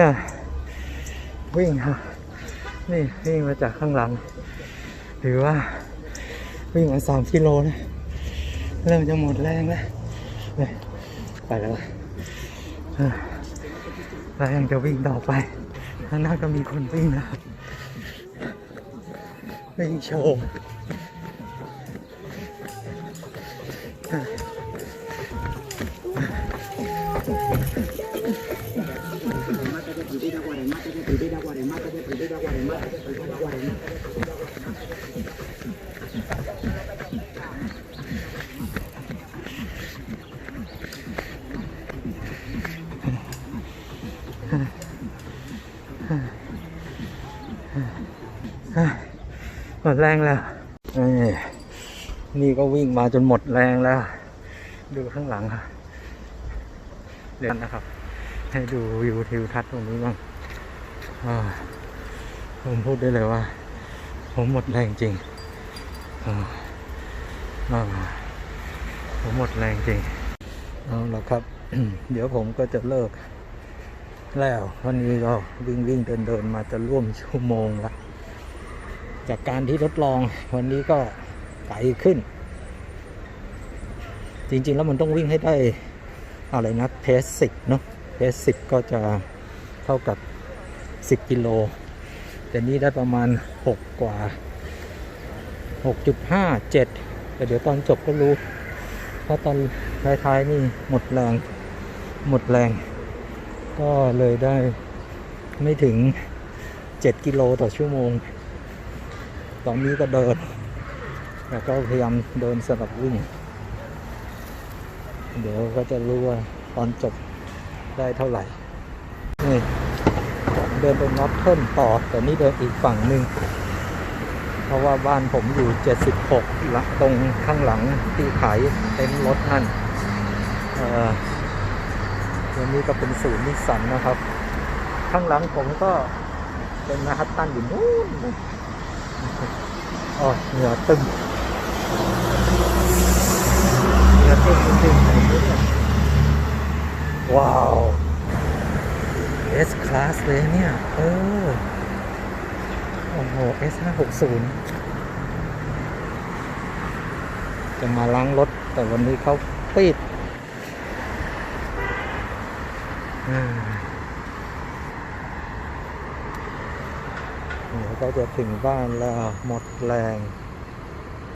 อะวิ่งครับนี่วิ่งมาจากข้างหลัง หรือว่าวิ่งมาสามกิโลนะเริ่มจะหมดแรงแล้วไปแล้วอะแล้วยังจะวิ่งต่อไปข้างหน้าก็มีคนวิ่งนะวิ่งโชว์ หมดแรงแล้ว นี่ก็วิ่งมาจนหมดแรงแล้ว ดูข้างหลังครับเดี๋ยวนะครับ ให้ดูวิวทิวทัศน์ตรงนี้บ้างอ่า ผมพูดได้เลยว่า ผมหมดแรงจริงอ่าอ่าผมหมดแรงจริงเอาละครับ เดี๋ยวผมก็จะเลิก แล้ววันนี้ก็วิ่งวิ่งเดินเดินมาจะร่วมชั่วโมงละจากการที่ทดลองวันนี้ก็ไกลขึ้น จริง ๆ แล้วมันต้องวิ่งให้ได้อะไรนะเพสสิบเนาะเพสสิบก็จะเท่ากับ 10 กิโล แต่นี่ได้ประมาณ 6 กว่า 6.5 7 แต่เดี๋ยวตอนจบก็รู้ เพราะตอนท้ายๆนี่หมดแรง หมดแรง ก็เลยได้ไม่ถึง 7 กิโลต่อชั่วโมง ตอนนี้ก็เดิน แล้วก็พยายามเดินสลับวิ่ง เดี๋ยวก็จะรู้ว่าตอนจบได้เท่าไหร่นี่ เดินไปนอตเทิร์นต่อ แต่นี่เดินอีกฝั่งหนึ่งเพราะว่าบ้านผมอยู่ 76ละตรงข้างหลังที่ขายเต็นท์รถนั่นเอ่อตรงนี้ก็เป็นศูนย์นิสสันนะครับ ข้างหลังผมก็เป็นมาฮัตตันอยู่นู้นอ๋อเหงื่อตึงเหงื่อตึงจริงๆว้าว S Class เลยเนี่ย เออ โอ้โห S 5 6 0 จะมาล้างรถ แต่วันนี้เขาปิดเดี๋ยวก็จะถึงบ้านแล้วหมดแรง